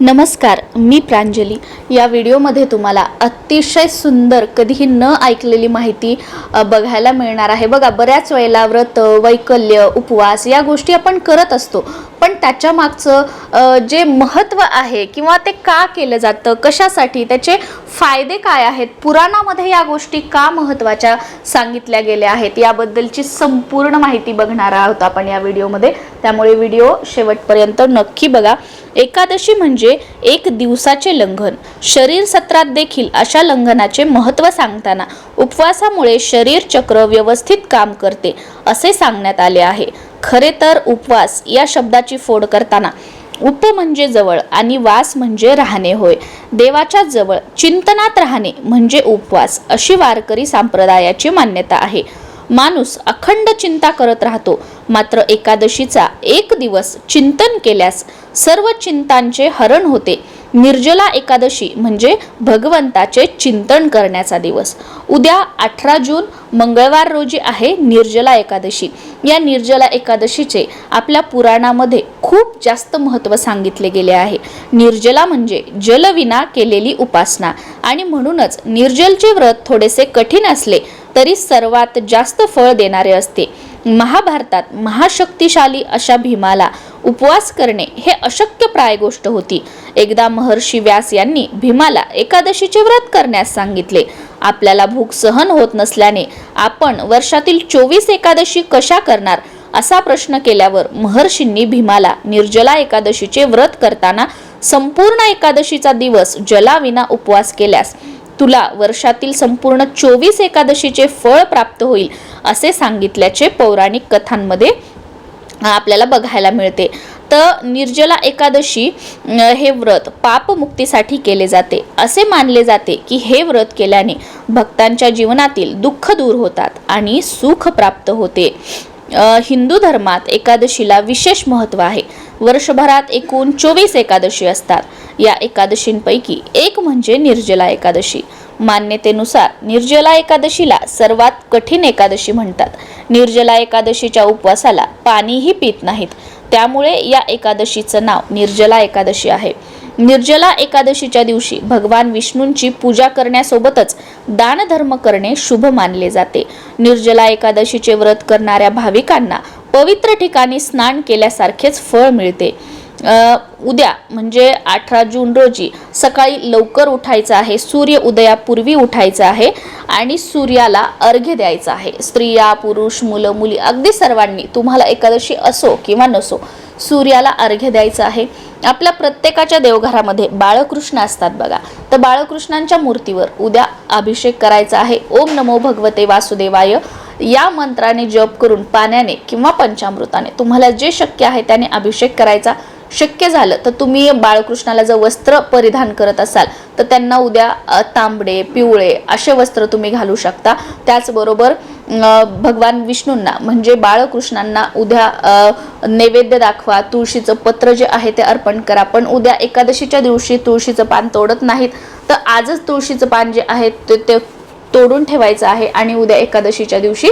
नमस्कार मी प्रांजली. या व्हिडिओमध्ये तुम्हाला अतिशय सुंदर कधीही न ऐकलेली माहिती बघायला मिळणार आहे. बघा बऱ्याच वेळेला व्रत वैकल्य उपवास या गोष्टी आपण करत असतो. त्याच्या मागचं जे महत्त्व आहे किंवा ते का केलं जातं कशासाठी त्याचे फायदे काय आहेत पुराणामध्ये या गोष्टी का महत्त्वाच्या सांगितल्या गेल्या आहेत याबद्दलची संपूर्ण माहिती बघणार आहोत आपण या व्हिडिओमध्ये. त्यामुळे व्हिडिओ शेवटपर्यंत नक्की बघा. एकादशी म्हणजे एक दिवसाचे लंघन. शरीर सत्रात देखील अशा लंघनाचे महत्त्व सांगताना उपवासामुळे शरीर चक्र व्यवस्थित काम करते असे सांगण्यात आले आहे. खरे तर उपवास या शब्दाची फोड करताना. उप म्हणजे जवळ आणि वास म्हणजे राहणे होय. देवाच्या जवळ चिंतनात राहणे म्हणजे उपवास अशी वारकरी संप्रदायाची मान्यता आहे. माणूस अखंड चिंता करत राहतो. मात्र एकादशीचा एक दिवस चिंतन केल्यास सर्व चिंतांचे हरण होते. निर्जला एकादशी म्हणजे भगवंताचे चिंतन करण्याचा दिवस. उद्या अठरा जून मंगळवार रोजी आहे निर्जला एकादशी. या निर्जला एकादशीचे आपल्या पुराणामध्ये खूप जास्त महत्त्व सांगितले गेले आहे. निर्जला म्हणजे जलविना केलेली उपासना. आणि म्हणूनच निर्जलचे व्रत थोडेसे कठीण असले तरी सर्वात जास्त फळ देणारे असते. महाभारतात महाशक्तिशाली अशा भीमाला उपवास करणे हे अशक्य प्राय गोष्ट होती. एकदा महर्षी व्यास यांनी भीमाला एकादशीचे व्रत करण्यास सांगितले. आपल्याला भूक सहन होत नसल्याने आपण वर्षातील चोवीस एकादशी कशा करणार? असा प्रश्न केल्यावर महर्षींनी भीमाला निर्जला एकादशीचे व्रत करताना संपूर्ण एकादशीचा दिवस जलाविना उपवास केल्यास तुला वर्षातील संपूर्ण चोवीस एकादशीचे फळ प्राप्त होईल असे सांगितल्याचे पौराणिक कथांमध्ये आपल्याला बघायला मिळते. तर निर्जला एकादशी हे व्रत पापमुक्तीसाठी केले जाते. असे मानले जाते की हे व्रत केल्याने भक्तांच्या जीवनातील दुःख दूर होतात आणि सुख प्राप्त होते. हिंदू धर्मात एकादशीला विशेष महत्त्व आहे. वर्षभरात एकूण चोवीस एकादशी असतात. या एकादशींपैकी एक म्हणजे निर्जला एकादशी. मान्यतेनुसार निर्जला एकादशीला सर्वात कठीण एकादशी म्हणतात. निर्जला एकादशीच्या उपवासाला पाणीही पित नाहीत. त्यामुळे या एकादशीचं नाव निर्जला एकादशी आहे. निर्जला एकादशीच्या दिवशी भगवान विष्णूंची पूजा करण्यासोबतच दानधर्म करणे शुभ मानले जाते. निर्जला एकादशीचे व्रत करणाऱ्या भाविकांना पवित्र ठिकाणी स्नान केल्यासारखेच फळ मिळते. उद्या म्हणजे अठरा जून रोजी सकाळी लवकर उठायचं आहे सूर्य उदयापूर्वी उठायचं आहे आणि सूर्याला अर्घ्य द्यायचं आहे. स्त्रिया पुरुष मुलं मुली अगदी सर्वांनी तुम्हाला एकादशी असो किंवा नसो सूर्याला अर्घ्य द्यायचं आहे. आपल्या प्रत्येकाच्या देवघरामध्ये बाळकृष्ण असतात बघा. तर बाळकृष्णांच्या मूर्तीवर उद्या अभिषेक करायचा आहे. ओम नमो भगवते वासुदेवाय. या मंत्राने जप करून पाण्याने किंवा पंचामृताने तुम्हाला जे शक्य आहे त्याने अभिषेक करायचा. शक्य झालं तर तुम्ही बाळकृष्णाला जर वस्त्र परिधान करत असाल तर त्यांना उद्या तांबडे पिवळे असे वस्त्र तुम्ही घालू शकता. त्याचबरोबर भगवान विष्णूंना म्हणजे बाळकृष्णांना उद्या नैवेद्य दाखवा तुळशीचं पत्र जे आहे ते अर्पण करा. पण उद्या एकादशीच्या दिवशी तुळशीचं पान तोडत नाहीत तर आजच तुळशीचं पान जे आहे ते ते तोडून ठेवायचं आहे आणि उद्या एकादशीच्या दिवशी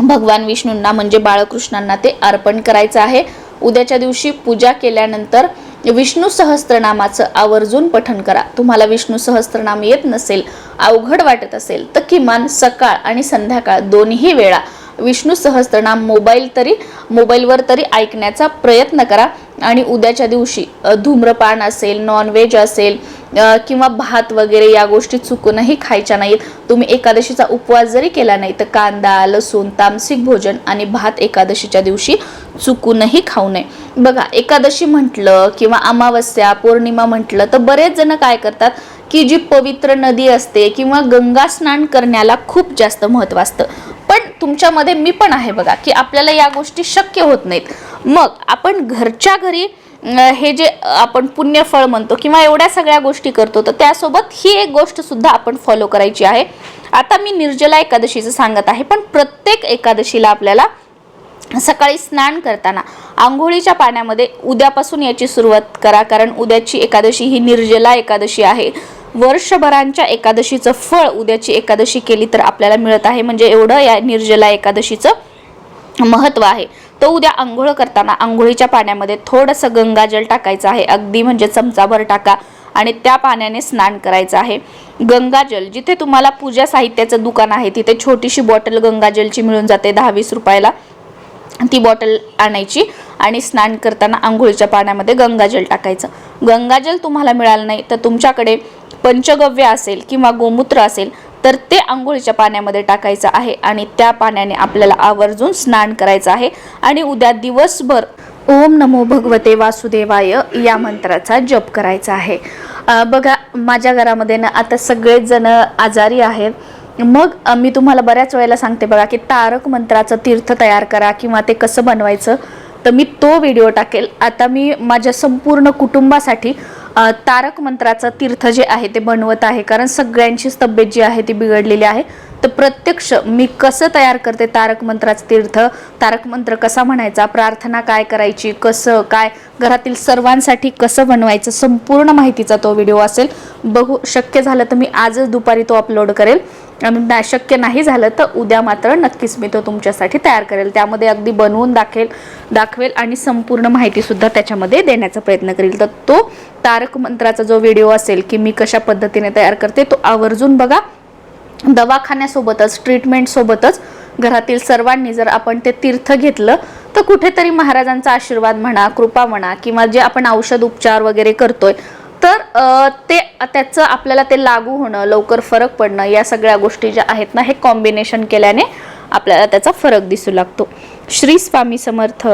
भगवान विष्णूंना म्हणजे बाळकृष्णांना ते अर्पण करायचं आहे. उद्याच्या दिवशी पूजा केल्यानंतर विष्णू सहस्त्रनामाचं आवर्जून पठण करा. तुम्हाला विष्णू सहस्त्रनाम येत नसेल अवघड वाटत असेल तर किमान सकाळ आणि संध्याकाळ दोन्ही वेळा विष्णू सहस्त्रनाम मोबाईल तरी मोबाईलवर तरी ऐकण्याचा प्रयत्न करा. आणि उद्याच्या दिवशी धूम्रपान असेल नॉनव्हेज असेल किंवा भात वगैरे या गोष्टी चुकूनही खायच्या नाहीत. तुम्ही एकादशीचा उपवास जरी केला नाही तर कांदा लसूण तामसिक भोजन आणि भात एकादशीच्या दिवशी चुकूनही खाऊ नये. बघा एकादशी म्हटलं किंवा अमावस्या पौर्णिमा म्हटलं तर बरेच जण काय करतात? की जी पवित्र नदी असते किंवा गंगा स्नान करण्याला खूप जास्त महत्त्व असतं. पण तुमच्यामध्ये मी पण आहे बघा की आपल्याला या गोष्टी शक्य होत नाहीत. मग आपण घरच्या घरी हे जे आपण पुण्यफळ म्हणतो किंवा एवढ्या सगळ्या गोष्टी करतो तर त्यासोबत ही एक गोष्ट सुद्धा आपण फॉलो करायची आहे. आता मी निर्जला एकादशीचं सांगत आहे पण प्रत्येक एकादशीला आपल्याला सकाळी स्नान करताना आंघोळीच्या पाण्यामध्ये उद्यापासून याची सुरुवात करा कारण उद्याची एकादशी ही निर्जला एकादशी आहे. वर्षभरांच्या एकादशीचं फळ उद्याची एकादशी केली तर आपल्याला मिळत आहे. म्हणजे एवढं या निर्जला एकादशीचं महत्त्व आहे. तो उद्या आंघोळ करताना आंघोळीच्या पाण्यामध्ये थोडंसं गंगाजल टाकायचं आहे. अगदी म्हणजे चमचाभर टाका आणि त्या पाण्याने स्नान करायचं आहे. गंगाजल जिथे तुम्हाला पूजा साहित्याचं दुकान आहे तिथे छोटीशी बॉटल गंगाजलची मिळून जाते दहा वीस रुपयाला. ती बॉटल आणायची आणि स्नान करताना आंघोळीच्या पाण्यामध्ये गंगाजल टाकायचं. गंगाजल तुम्हाला मिळालं नाही तर तुमच्याकडे पंचगव्य असेल किंवा गोमूत्र असेल तर ते आंघोळीच्या पाण्यामध्ये टाकायचं आहे आणि त्या पाण्याने आपल्याला आवर्जून स्नान करायचं आहे. आणि उद्या दिवसभर ओम नमो भगवते वासुदेवाय या मंत्राचा जप करायचा आहे. बघा माझ्या घरामध्ये ना आता सगळेच जण आजारी आहेत. मग मी तुम्हाला बऱ्याच वेळेला सांगते बघा की तारक मंत्राचं तीर्थ तयार करा किंवा ते कसं बनवायचं. तर मी तो व्हिडिओ टाकेल. आता मी माझ्या संपूर्ण कुटुंबासाठी तारक मंत्राचं तीर्थ जे आहे ते बनवत आहे. कारण सगळ्यांचीच तब्येत जी आहे ती बिघडलेली आहे. तर प्रत्यक्ष मी कसं तयार करते तारक मंत्राचं तीर्थ? तारक मंत्र कसा म्हणायचा? प्रार्थना काय करायची? कसं काय? घरातील सर्वांसाठी कसं बनवायचं? संपूर्ण माहितीचा तो व्हिडिओ असेल. बघू शक्य झालं तर मी आजच दुपारी तो अपलोड करेल. आणि ना शक्य नाही झालं तर उद्या मात्र नक्कीच मी तो तुमच्यासाठी तयार करेल. त्यामध्ये अगदी बनवून दाखेल दाखवेल आणि संपूर्ण माहितीसुद्धा त्याच्यामध्ये देण्याचा प्रयत्न करेल. तर तो तारक मंत्राचा जो व्हिडिओ असेल की मी कशा पद्धतीने तयार करते तो आवर्जून बघा. दवाखान्यासोबतच ट्रीटमेंटसोबतच घरातील सर्वांनी जर आपण ते तीर्थ घेतलं तर कुठेतरी महाराजांचा आशीर्वाद म्हणा कृपा म्हणा किंवा जे आपण औषध उपचार वगैरे करतोय तर ते त्याचं आपल्याला ते लागू होणं लवकर फरक पडणं या सगळ्या गोष्टी ज्या आहेत ना हे कॉम्बिनेशन केल्याने आपल्याला त्याचा फरक दिसू लागतो. श्री स्वामी समर्थ.